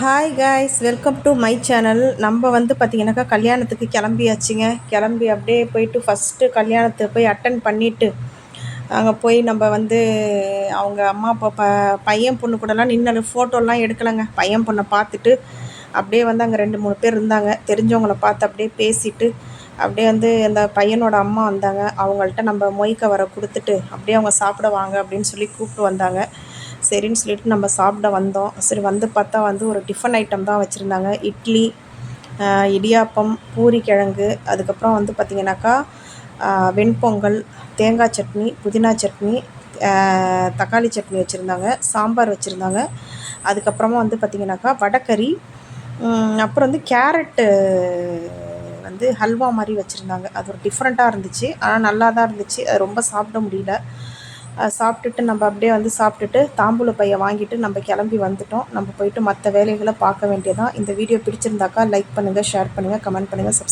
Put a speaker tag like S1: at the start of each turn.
S1: Hi guys welcome to my channel நம்ம வந்து பார்த்திங்கனாக்கா கல்யாணத்துக்கு கிளம்பியாச்சுங்க. கிளம்பி அப்படியே போயிட்டு ஃபஸ்ட்டு கல்யாணத்தை போய் அட்டன் பண்ணிவிட்டு அங்கே போய் நம்ம வந்து அவங்க அம்மா அப்பா ப பையன் பொண்ணு கூடலாம் நின்று ஃபோட்டோலாம் எடுக்கலைங்க. பையன் பொண்ணை பார்த்துட்டு அப்படியே வந்து அங்கே ரெண்டு மூணு பேர் இருந்தாங்க. தெரிஞ்சவங்கள பார்த்து அப்படியே பேசிட்டு அப்படியே வந்து அந்த பையனோட அம்மா வந்தாங்க. அவங்கள்ட்ட நம்ம மொய் கவரை கொடுத்துட்டு அப்படியே அவங்க சாப்பிட வாங்க அப்படின்னு சொல்லி கூப்பிட்டு வந்தாங்க. சரின்னு சொல்லிட்டு நம்ம சாப்பிட வந்தோம். சரி வந்து பார்த்தா வந்து ஒரு டிஃபன் ஐட்டம் தான் வச்சுருந்தாங்க. இட்லி இடியாப்பம் பூரி கிழங்கு அதுக்கப்புறம் வந்து பார்த்திங்கனாக்கா வெண்பொங்கல் தேங்காய் சட்னி புதினா சட்னி தக்காளி சட்னி வச்சுருந்தாங்க சாம்பார் வச்சுருந்தாங்க. அதுக்கப்புறமா வந்து பார்த்திங்கனாக்கா வடக்கறி அப்புறம் வந்து கேரட்டு வந்து ஹல்வா மாதிரி வச்சுருந்தாங்க. அது ஒரு டிஃப்ரெண்ட்டாக இருந்துச்சு. ஆனால் நல்லா தான் இருந்துச்சு. அது ரொம்ப சாப்பிட முடியல. சாப்பிட்டுட்டு நம்ம அப்படியே வந்து சாப்பிட்டுட்டு தாம்பூல பையை வாங்கிட்டு நம்ம கிளம்பி வந்துட்டோம். நம்ம போயிட்டு மற்ற வேலைகளை பார்க்க வேண்டியதான் இந்த வீடியோ பிடிச்சிருந்தாக்கா லைக் பண்ணுங்கள் ஷேர் பண்ணுங்கள் கமெண்ட் பண்ணுங்கள் சப்ஸ்